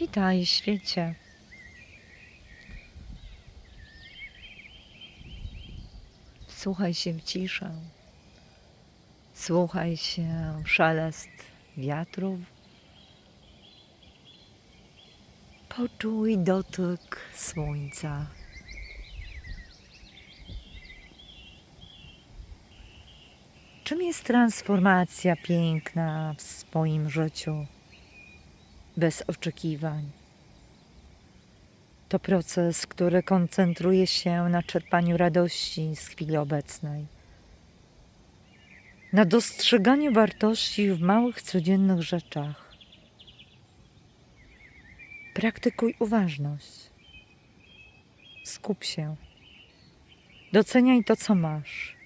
Witaj, świecie. Słuchaj się w ciszę. Słuchaj się w szelest wiatrów. Poczuj dotyk słońca. Czym jest transformacja piękna w swoim życiu? Bez oczekiwań. To proces, który koncentruje się na czerpaniu radości z chwili obecnej, na dostrzeganiu wartości w małych, codziennych rzeczach. Praktykuj uważność. Skup się. Doceniaj to, co masz.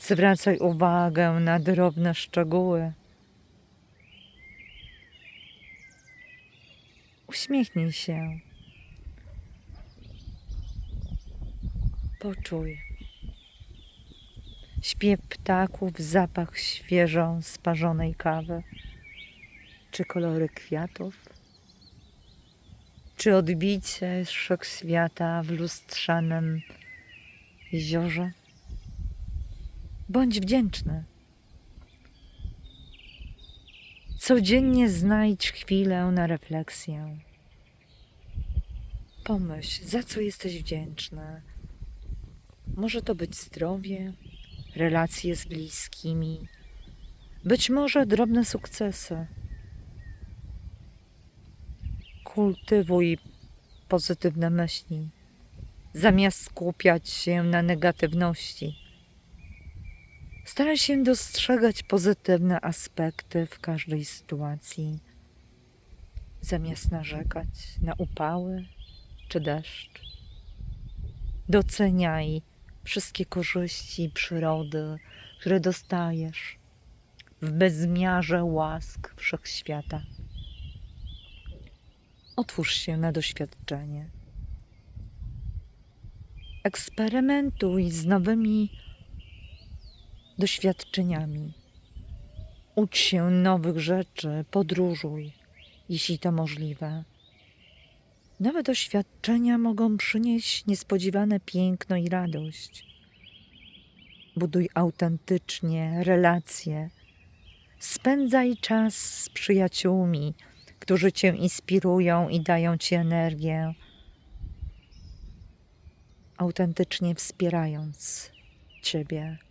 Zwracaj uwagę na drobne szczegóły. Uśmiechnij się. Poczuj. Śpiew ptaków, zapach świeżo sparzonej kawy, czy kolory kwiatów, czy odbicie wszechświata w lustrzanym jeziorze. Bądź wdzięczny. Codziennie znajdź chwilę na refleksję. Pomyśl, za co jesteś wdzięczny. Może to być zdrowie, relacje z bliskimi, być może drobne sukcesy. Kultywuj pozytywne myśli, zamiast skupiać się na negatywności. Staraj się dostrzegać pozytywne aspekty w każdej sytuacji, zamiast narzekać na upały czy deszcz. Doceniaj wszystkie korzyści przyrody, które dostajesz w bezmiarze łask wszechświata. Otwórz się na doświadczenie. Eksperymentuj z nowymi doświadczeniami. Ucz się nowych rzeczy, podróżuj, jeśli to możliwe. Nowe doświadczenia mogą przynieść niespodziewane piękno i radość. Buduj autentycznie relacje. Spędzaj czas z przyjaciółmi, którzy cię inspirują i dają ci energię, autentycznie wspierając ciebie.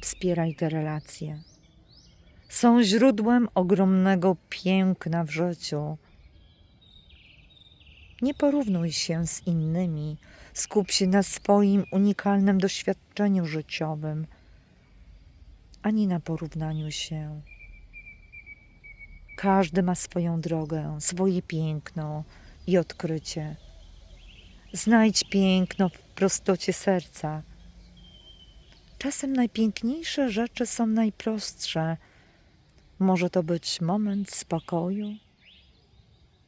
Wspieraj te relacje. Są źródłem ogromnego piękna w życiu. Nie porównuj się z innymi, skup się na swoim unikalnym doświadczeniu życiowym, ani na porównaniu się. Każdy ma swoją drogę, swoje piękno i odkrycie. Znajdź piękno w prostocie serca. Czasem najpiękniejsze rzeczy są najprostsze. Może to być moment spokoju,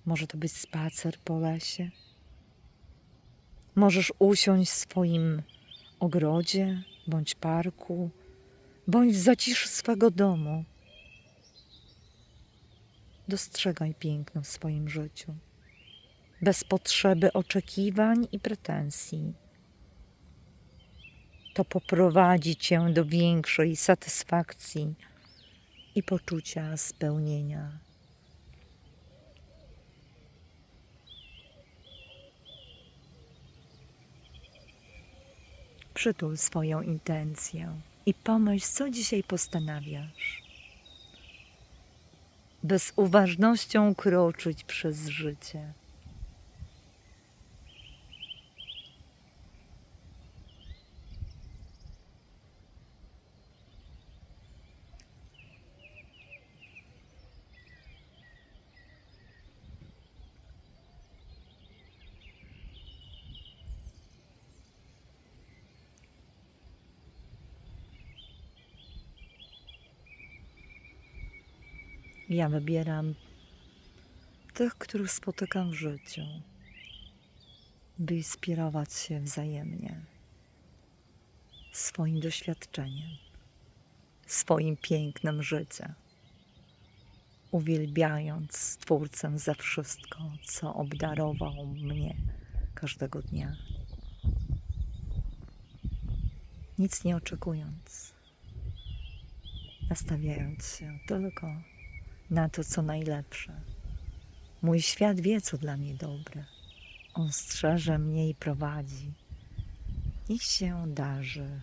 może to być spacer po lesie. Możesz usiąść w swoim ogrodzie bądź parku, bądź w zaciszy swego domu. Dostrzegaj piękno w swoim życiu, bez potrzeby oczekiwań i pretensji. To poprowadzi cię do większej satysfakcji i poczucia spełnienia. Przytul swoją intencję i pomyśl, co dzisiaj postanawiasz. Bez uważnością kroczyć przez życie. Ja wybieram tych, których spotykam w życiu, by inspirować się wzajemnie swoim doświadczeniem, swoim pięknem życia. uwielbiając Stwórcę za wszystko, co obdarował mnie każdego dnia. Nic nie oczekując, nastawiając się tylko na to, co najlepsze. Mój świat wie, co dla mnie dobre. On strzeże mnie i prowadzi. Niech się darzy